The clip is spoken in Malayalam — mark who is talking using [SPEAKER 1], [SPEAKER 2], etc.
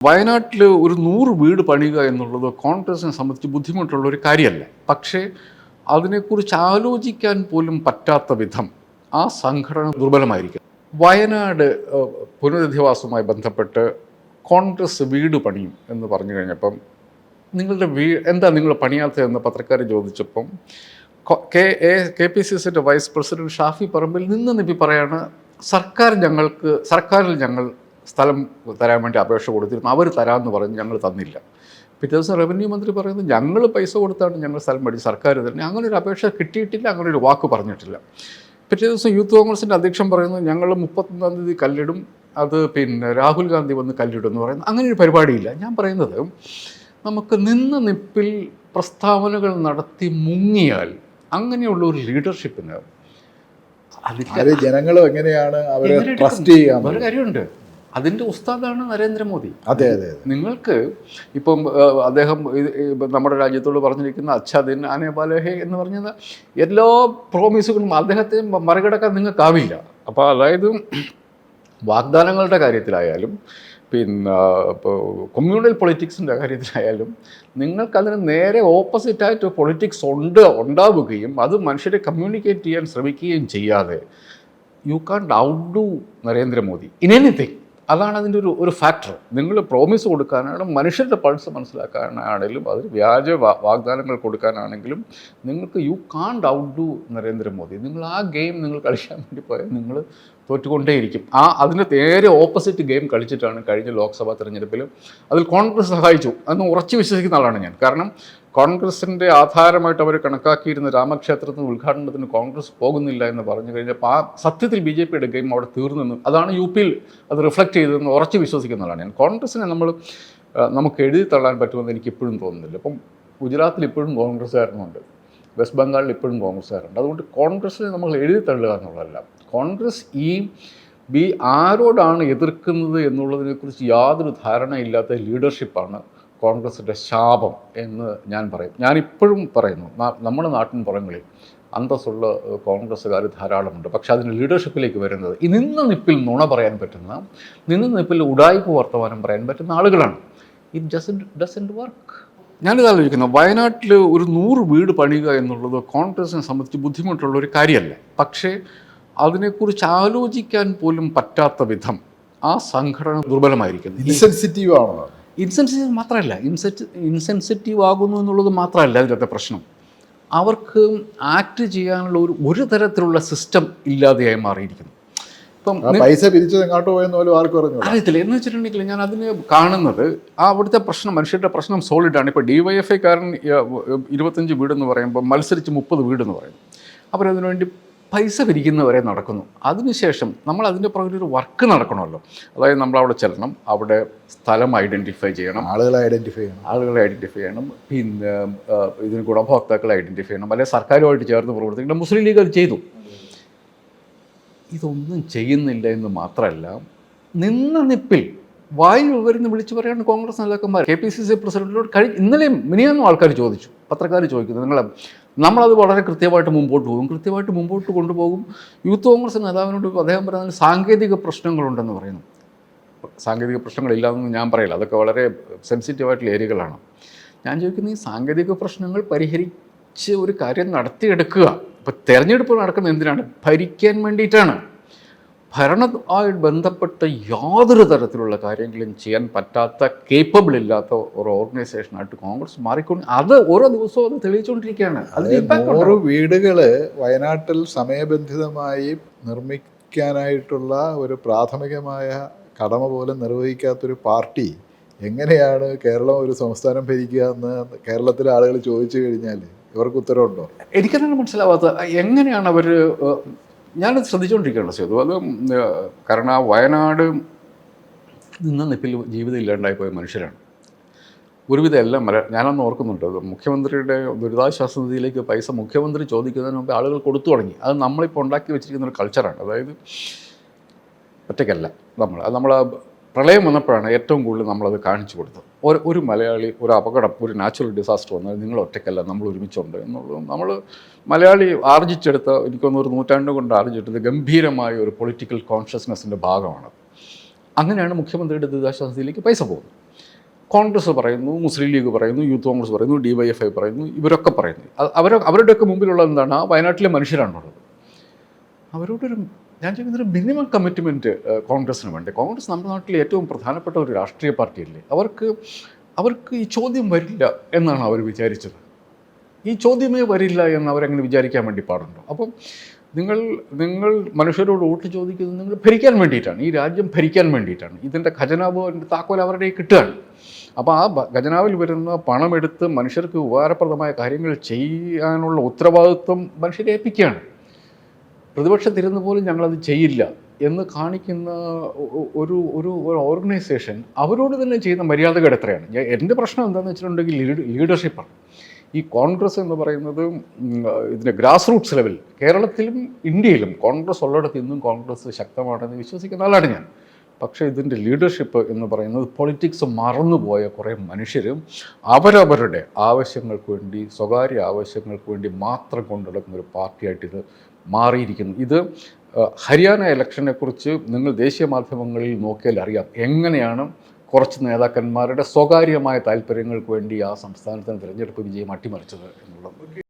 [SPEAKER 1] വയനാട്ടിൽ ഒരു നൂറ് വീട് പണിയുക എന്നുള്ളത് കോൺഗ്രസിനെ സംബന്ധിച്ച് ബുദ്ധിമുട്ടുള്ള ഒരു കാര്യമല്ല. പക്ഷേ അതിനെക്കുറിച്ച് ആലോചിക്കാൻ പോലും പറ്റാത്ത വിധം ആ സംഘടന ദുർബലമായിരിക്കും വയനാട് പുനരധിവാസവുമായി ബന്ധപ്പെട്ട് കോൺഗ്രസ് വീട് പണിയും എന്ന് പറഞ്ഞു കഴിഞ്ഞപ്പം നിങ്ങളുടെ വീ എന്താ നിങ്ങൾ പണിയാത്തതെന്ന് പത്രക്കാർ ചോദിച്ചപ്പം K A K P C സിയുടെ വൈസ് പ്രസിഡന്റ് ഷാഫി പറമ്പിൽ നിന്ന് നിപ്പി പറയാണ് സർക്കാർ ഞങ്ങൾക്ക് സർക്കാരിൽ ഞങ്ങൾ സ്ഥലം തരാൻ വേണ്ടി അപേക്ഷ കൊടുത്തിരുന്നു. അവർ തരാമെന്ന് പറഞ്ഞ് ഞങ്ങൾ തന്നില്ല. പിറ്റേ ദിവസം റവന്യൂ മന്ത്രി പറയുന്നത് ഞങ്ങൾ പൈസ കൊടുത്താണ് ഞങ്ങൾ സ്ഥലം മേടിച്ച് സർക്കാർ തന്നെ അങ്ങനെ ഒരു അപേക്ഷ കിട്ടിയിട്ടില്ല അങ്ങനെ ഒരു വാക്ക് പറഞ്ഞിട്ടില്ല. പിറ്റേ ദിവസം യൂത്ത് കോൺഗ്രസിന്റെ അധ്യക്ഷൻ പറയുന്നത് ഞങ്ങൾ മുപ്പത്തൊന്നാം തീയതി കല്ലിടും അത് പിന്നെ രാഹുൽ ഗാന്ധി വന്ന് കല്ലിടും എന്ന് പറയുന്നത്. അങ്ങനെ ഒരു പരിപാടിയില്ല. ഞാൻ പറയുന്നത് നമുക്ക് നിന്ന നിപ്പിൽ പ്രസ്താവനകൾ നടത്തി മുങ്ങിയാൽ അങ്ങനെയുള്ള ഒരു ലീഡർഷിപ്പിന്
[SPEAKER 2] ജനങ്ങളും എങ്ങനെയാണ് അവരെ ട്രസ്റ്റ് ചെയ്യാൻ
[SPEAKER 1] ഒരു കാര്യമുണ്ട്. അതിന്റെ ഉസ്താദാണ് നരേന്ദ്രമോദി.
[SPEAKER 2] അതെ അതെ
[SPEAKER 1] നിങ്ങൾക്ക് ഇപ്പം അദ്ദേഹം നമ്മുടെ രാജ്യത്തോട് പറഞ്ഞിരിക്കുന്ന അച്ഛദിൻ അനേപാലഹേ എന്ന് പറഞ്ഞത് എല്ലാ പ്രോമിസുകളും അദ്ദേഹത്തെ മറികടക്കാൻ നിങ്ങൾക്കാവില്ല. അപ്പോൾ അതായത് വാഗ്ദാനങ്ങളുടെ കാര്യത്തിലായാലും പിന്നെ ഇപ്പോൾ കൊമ്മ്യൂണൽ പൊളിറ്റിക്സിന്റെ കാര്യത്തിലായാലും നിങ്ങൾക്കതിന് നേരെ ഓപ്പോസിറ്റായിട്ട് പൊളിറ്റിക്സ് ഉണ്ട് ഉണ്ടാവുകയും അത് മനുഷ്യരെ കമ്മ്യൂണിക്കേറ്റ് ചെയ്യാൻ ശ്രമിക്കുകയും ചെയ്യാതെ you can out do Narendra Modi in anything അതാണ് അതിന്റെ ഒരു ഒരു ഫാക്ടർ നിങ്ങൾ പ്രോമിസ് കൊടുക്കാനാണ് മനുഷ്യരുടെ പൾസ് മനസ്സിലാക്കാനാണെങ്കിലും അതിൽ വ്യാജ വാഗ്ദാനങ്ങൾ കൊടുക്കാനാണെങ്കിലും നിങ്ങൾക്ക് യു കാണ്ട് ഔട്ട് ഡു നരേന്ദ്രമോദി. നിങ്ങൾ ആ ഗെയിം നിങ്ങൾ കളിക്കാൻ വേണ്ടി പോയാൽ നിങ്ങൾ തോറ്റുകൊണ്ടേയിരിക്കും. ആ അതിന് നേരെ ഓപ്പോസിറ്റ് ഗെയിം കളിച്ചിട്ടാണ് കഴിഞ്ഞ ലോക്സഭാ തെരഞ്ഞെടുപ്പിലും അതിൽ കോൺഗ്രസ് സഹായിച്ചു അന്ന് ഉറച്ചു വിശ്വസിക്കുന്ന ആളാണ് ഞാൻ. കാരണം കോൺഗ്രസിന്റെ ആധാരമായിട്ട് അവർ കണക്കാക്കിയിരുന്ന രാമക്ഷേത്രത്തിന് ഉദ്ഘാടനത്തിന് കോൺഗ്രസ് പോകുന്നില്ല എന്ന് പറഞ്ഞു കഴിഞ്ഞപ്പോൾ ആ സത്യത്തിൽ ബി ജെ പിയുടെ ഗെയിം അവിടെ തീർന്നെന്ന് അതാണ് യു പിയിൽ അത് റിഫ്ലക്റ്റ് ചെയ്തതെന്ന് ഉറച്ചു വിശ്വസിക്കുന്നതാണ് ഞാൻ. കോൺഗ്രസിനെ നമ്മൾ നമുക്ക് എഴുതി തള്ളാൻ പറ്റുമെന്ന് എനിക്ക് ഇപ്പോഴും തോന്നുന്നില്ല. ഇപ്പം ഗുജറാത്തിൽ ഇപ്പോഴും കോൺഗ്രസ്സുകാരനുണ്ട്. വെസ്റ്റ് ബംഗാളിൽ ഇപ്പോഴും കോൺഗ്രസ്സുകാരുണ്ട്. അതുകൊണ്ട് കോൺഗ്രസ്സിനെ നമ്മൾ എഴുതി തള്ളുക എന്നുള്ളതല്ല. കോൺഗ്രസ് ഈ ബി ആരോടാണ് എതിർക്കുന്നത് എന്നുള്ളതിനെക്കുറിച്ച് യാതൊരു ധാരണയില്ലാത്ത ലീഡർഷിപ്പാണ് കോൺഗ്രസിന്റെ ശാപം എന്ന് ഞാൻ പറയും. ഞാനിപ്പോഴും പറയുന്നു നമ്മുടെ നാട്ടിൻ പുറങ്ങളിൽ അന്തസ്സുള്ള കോൺഗ്രസ്സുകാർ ധാരാളമുണ്ട്. പക്ഷേ അതിന്റെ ലീഡർഷിപ്പിലേക്ക് വരുന്നത് ഈ നിന്ന നിപ്പിൽ നുണ പറയാൻ പറ്റുന്ന നിന്ന നിപ്പിൽ ഉടായ്പ വർത്തമാനം പറയാൻ പറ്റുന്ന ആളുകളാണ്. ഇറ്റ് ഡസൻ ഡസന്റ് വർക്ക് ഞാനിത് ആലോചിക്കുന്നു. വയനാട്ടിൽ ഒരു നൂറ് വീട് പണിയുക എന്നുള്ളത് കോൺഗ്രസിനെ സംബന്ധിച്ച് ബുദ്ധിമുട്ടുള്ള ഒരു കാര്യമല്ല. പക്ഷേ അതിനെക്കുറിച്ച് ആലോചിക്കാൻ പോലും പറ്റാത്ത വിധം ആ സംഘടന ദുർബലമായിരിക്കുന്നു.
[SPEAKER 2] ഇൻസെൻസിറ്റീവ് ആണോ
[SPEAKER 1] ഇൻസെൻസിറ്റീവ് മാത്രമല്ല ഇൻസെറ്റ് ഇൻസെൻസിറ്റീവ് ആകുന്നു എന്നുള്ളത് മാത്രമല്ല അതിന്റെ പ്രശ്നം. അവർക്ക് ആക്ട് ചെയ്യാനുള്ള ഒരു ഒരു തരത്തിലുള്ള സിസ്റ്റം ഇല്ലാതെയായി മാറിയിരിക്കുന്നു. ഇപ്പം
[SPEAKER 2] പൈസ പിരിച്ചത് എങ്ങോട്ട് പോയെന്ന് പോലും ആർക്കും അറിഞ്ഞു
[SPEAKER 1] അറിയത്തില്ല. എന്ന് വെച്ചിട്ടുണ്ടെങ്കിൽ ഞാൻ അതിന് കാണുന്നത് ആ അവിടുത്തെ പ്രശ്നം മനുഷ്യരുടെ പ്രശ്നം സോളിഡാണ് ഇപ്പോൾ ഡി വൈ എഫ് ഐക്കാരൻ ഇരുപത്തഞ്ച് വീടെന്ന് പറയുമ്പോൾ മത്സരിച്ച് മുപ്പത് വീടെന്ന് പറയുന്നു. അവരതിനു വേണ്ടി പൈസ പിരിക്കുന്നവരെ നടക്കുന്നു. അതിനുശേഷം നമ്മൾ അതിന്റെ പുറകിൽ ഒരു വർക്ക് നടക്കണമല്ലോ. അതായത് നമ്മൾ അവിടെ ചെല്ലണം അവിടെ സ്ഥലം ഐഡന്റിഫൈ ചെയ്യണം.
[SPEAKER 2] ആളുകളെ ഐഡന്റിഫൈ ചെയ്യണം.
[SPEAKER 1] ആളുകളെ ഐഡന്റിഫൈ ചെയ്യണം. പിന്നെ ഇതിന് ഗുണഭോക്താക്കളെ ഐഡന്റിഫൈ ചെയ്യണം. അല്ലെങ്കിൽ സർക്കാരുമായിട്ട് ചേർന്ന് പ്രവർത്തിക്കണം. മുസ്ലിം ലീഗ് അത് ചെയ്തു. ഇതൊന്നും ചെയ്യുന്നില്ല എന്ന് മാത്രമല്ല നിന്ന നിപ്പിൽ വായിൽ വിവരുന്ന് വിളിച്ചു പറയാണ് കോൺഗ്രസ് നേതാക്കന്മാർ കെ പി സി സി പ്രസിഡന്റിനോട് കഴി ഇന്നലെയും മിനിയൊന്നും ആൾക്കാർ ചോദിച്ചു. പത്രക്കാർ ചോദിക്കുന്നു. നിങ്ങൾ നമ്മളത് വളരെ കൃത്യമായിട്ട് മുമ്പോട്ട് പോകും. കൃത്യമായിട്ട് മുമ്പോട്ട് കൊണ്ടുപോകും. യൂത്ത് കോൺഗ്രസ് നേതാവിനോട് അദ്ദേഹം പറയുന്നത് സാങ്കേതിക പ്രശ്നങ്ങളുണ്ടെന്ന് പറയുന്നു. സാങ്കേതിക പ്രശ്നങ്ങളില്ലാന്ന് ഞാൻ പറയില്ല. അതൊക്കെ വളരെ സെൻസിറ്റീവായിട്ടുള്ള ഏരിയകളാണ്. ഞാൻ ചോദിക്കുന്നത് ഈ സാങ്കേതിക പ്രശ്നങ്ങൾ പരിഹരിച്ച് ഒരു കാര്യം നടത്തിയെടുക്കുക. ഇപ്പോൾ തിരഞ്ഞെടുപ്പ് നടക്കുന്നത് എന്തിനാണ്? ഭരിക്കാൻ വേണ്ടിയിട്ടാണ്. ഭരണവുമായി ബന്ധപ്പെട്ട യാതൊരു തരത്തിലുള്ള കാര്യങ്ങളും ചെയ്യാൻ പറ്റാത്ത കേപ്പബിൾ ഇല്ലാത്ത ഒരു ഓർഗനൈസേഷനായിട്ട് കോൺഗ്രസ് മാറിക്കൊണ്ട് അത് ഓരോ ദിവസവും അത് തെളിയിച്ചുകൊണ്ടിരിക്കുകയാണ്
[SPEAKER 2] നൂറ് വീടുകൾ വയനാട്ടിൽ സമയബന്ധിതമായി നിർമ്മിക്കാനായിട്ടുള്ള ഒരു പ്രാഥമികമായ കടമ പോലും നിർവഹിക്കാത്തൊരു പാർട്ടി എങ്ങനെയാണ് കേരളം ഒരു സംസ്ഥാനം ഭരിക്കുക എന്ന് കേരളത്തിലെ ആളുകൾ ചോദിച്ചു കഴിഞ്ഞാൽ ഇവർക്ക് ഉത്തരവുണ്ടോ?
[SPEAKER 1] എനിക്കതാണ് മനസ്സിലാവാത്ത എങ്ങനെയാണ് അവർ ഞാനത് ശ്രദ്ധിച്ചുകൊണ്ടിരിക്കുകയാണ് സേതു അത് കാരണം ആ വയനാട് നിന്ന് നിപ്പിൽ ജീവിതം ഇല്ലാണ്ടായി പോയ മനുഷ്യരാണ്. ഒരുവിധം എല്ലാം മല ഞാനന്ന് ഓർക്കുന്നുണ്ട് മുഖ്യമന്ത്രിയുടെ ദുരിതാശ്വാസ നിധിയിലേക്ക് പൈസ മുഖ്യമന്ത്രി ചോദിക്കുന്നതിന് മുമ്പ് ആളുകൾ കൊടുത്തു തുടങ്ങി. അത് നമ്മളിപ്പോൾ ഉണ്ടാക്കി വെച്ചിരിക്കുന്ന ഒരു കൾച്ചറാണ് അതായത് ഒറ്റയ്ക്കല്ല നമ്മൾ. അത് നമ്മൾ പ്രളയം വന്നപ്പോഴാണ് ഏറ്റവും കൂടുതൽ നമ്മളത് കാണിച്ചു കൊടുത്തത്. ഒരു ഒരു മലയാളി ഒരു അപകടം ഒരു നാച്ചുറൽ ഡിസാസ്റ്റർ വന്നാൽ നിങ്ങൾ ഒറ്റയ്ക്കല്ല നമ്മൾ ഒരുമിച്ചുണ്ട് എന്നുള്ളത് നമ്മൾ മലയാളി ആർജിച്ചെടുത്ത എനിക്കൊന്ന് ഒരു നൂറ്റാണ്ട് കൊണ്ട് ആർജിച്ചെടുത്ത ഗംഭീരമായ ഒരു പൊളിറ്റിക്കൽ കോൺഷ്യസ്നെസ്സിന്റെ ഭാഗമാണ്. അങ്ങനെയാണ് മുഖ്യമന്ത്രിയുടെ ദുരിതാശ്വാസ നിധിയിലേക്ക് പൈസ പോകുന്നത്. കോൺഗ്രസ് പറയുന്നു മുസ്ലിം ലീഗ് പറയുന്നു യൂത്ത് കോൺഗ്രസ് പറയുന്നു ഡി വൈ എഫ് ഐ പറയുന്നു ഇവരൊക്കെ പറയുന്നു. അവർ അവരുടെയൊക്കെ മുമ്പിലുള്ള എന്താണ്? വയനാട്ടിലെ മനുഷ്യരാണുള്ളത്. അവരോടൊരു ഞാൻ ചോദിക്കുന്നൊരു മിനിമം കമ്മിറ്റ്മെന്റ് കോൺഗ്രസ്സിന് വേണ്ടി? കോൺഗ്രസ് നമ്മുടെ നാട്ടിലെ ഏറ്റവും പ്രധാനപ്പെട്ട ഒരു രാഷ്ട്രീയ പാർട്ടിയല്ലേ? അവർക്ക് അവർക്ക് ഈ ചോദ്യം വരില്ല എന്നാണ് അവർ വിചാരിച്ചത്. ഈ ചോദ്യമേ വരില്ല എന്ന് അവരങ്ങനെ വിചാരിക്കാൻ വേണ്ടി പാടുണ്ടോ? അപ്പം നിങ്ങൾ നിങ്ങൾ മനുഷ്യരോട് വോട്ട് ചോദിക്കുന്നത് നിങ്ങൾ ഭരിക്കാൻ വേണ്ടിയിട്ടാണ്. ഈ രാജ്യം ഭരിക്കാൻ വേണ്ടിയിട്ടാണ്. ഇതിന്റെ ഖജനാവ് താക്കോൽ അവരുടെ കിട്ടുകയാണ്. അപ്പോൾ ആ ഖജനാവിൽ വരുന്ന പണമെടുത്ത് മനുഷ്യർക്ക് ഉപകാരപ്രദമായ കാര്യങ്ങൾ ചെയ്യാനുള്ള ഉത്തരവാദിത്വം മനുഷ്യരെ ഏൽപ്പിക്കുകയാണ്. പ്രതിപക്ഷത്തിരുന്ന് പോലും ഞങ്ങളത് ചെയ്യില്ല എന്ന് കാണിക്കുന്ന ഒരു ഒരു ഓർഗനൈസേഷൻ അവരോട് തന്നെ ചെയ്യുന്ന മര്യാദകൾ എത്രയാണ്? എന്റെ പ്രശ്നം എന്താണെന്ന് വെച്ചിട്ടുണ്ടെങ്കിൽ ലീഡ് ലീഡർഷിപ്പാണ്. ഈ കോൺഗ്രസ് എന്ന് പറയുന്നത് ഇതിന്റെ ഗ്രാസ് റൂട്ട്സ് ലെവൽ കേരളത്തിലും ഇന്ത്യയിലും കോൺഗ്രസ് ഉള്ളിടത്ത് ഇന്നും കോൺഗ്രസ് ശക്തമാണെന്ന് വിശ്വസിക്കുന്ന ആളാണ് ഞാൻ. പക്ഷേ ഇതിന്റെ ലീഡർഷിപ്പ് എന്ന് പറയുന്നത് പൊളിറ്റിക്സ് മറന്നുപോയ കുറേ മനുഷ്യരും അവരവരുടെ ആവശ്യങ്ങൾക്ക് വേണ്ടി സ്വകാര്യ ആവശ്യങ്ങൾക്ക് വേണ്ടി മാത്രം കൊണ്ടുനടക്കുന്ന ഒരു പാർട്ടിയായിട്ട് ഇത് മാറിയിരിക്കുന്നു. ഇത് ഹരിയാന ഇലക്ഷനെക്കുറിച്ച് നിങ്ങൾ ദേശീയ മാധ്യമങ്ങളിൽ നോക്കിയാൽ അറിയാം. എങ്ങനെയാണ് കുറച്ച് നേതാക്കന്മാരുടെ സ്വകാര്യമായ താല്പര്യങ്ങൾക്ക് വേണ്ടി ആ സംസ്ഥാനത്തിന് തിരഞ്ഞെടുപ്പ് വിജയം അട്ടിമറിച്ചത് എന്നുള്ളത്.